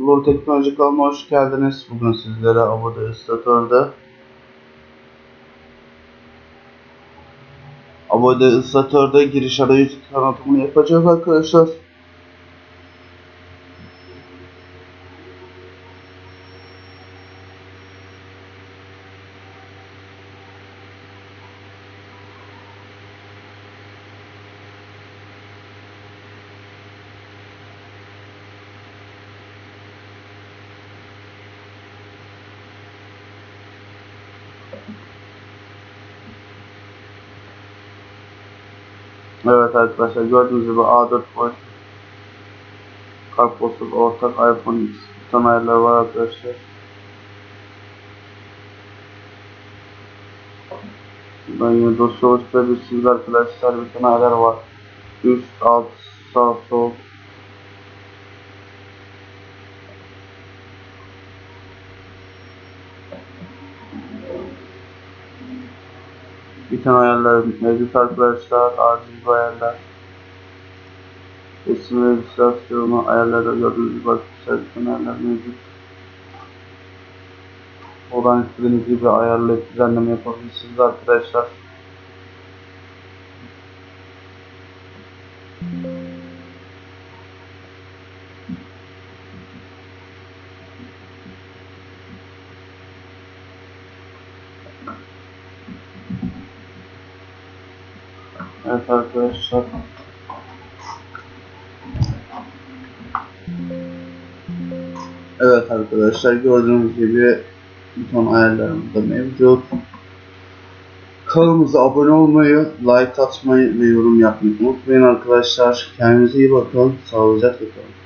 Lord Teknoloji kanalıma hoş geldiniz. Bugün sizlere Avada Islatör'de Avada Islatör'de giriş arayüzü tanıtımını yapacağız arkadaşlar. Evet arkadaşlar gördüğünüz gibi A4 var. Kartpostal ortak iPhone X buton ayarları var arkadaşlar. Ben yine dosya oluşturabilirsiniz arkadaşlar. Bir tane ayar var. Üst, alt, sağ, sol. Tane ayarlar mevcut arkadaşlar. RGB ayarlar. Resim ve illüstrasyonu ayarlarda gördüğünüz gibi arkadaşlar tane ayarlar mevcut. Oradan istediğiniz gibi ayarlayıp düzenleme yapabilirsiniz arkadaşlar. Evet arkadaşlar. Evet arkadaşlar gördüğünüz gibi buton ayarlarımız da mevcut. Kanalımıza abone olmayı, like atmayı ve yorum yapmayı unutmayın arkadaşlar. Kendinize iyi bakın. Sağlıcakla kalın.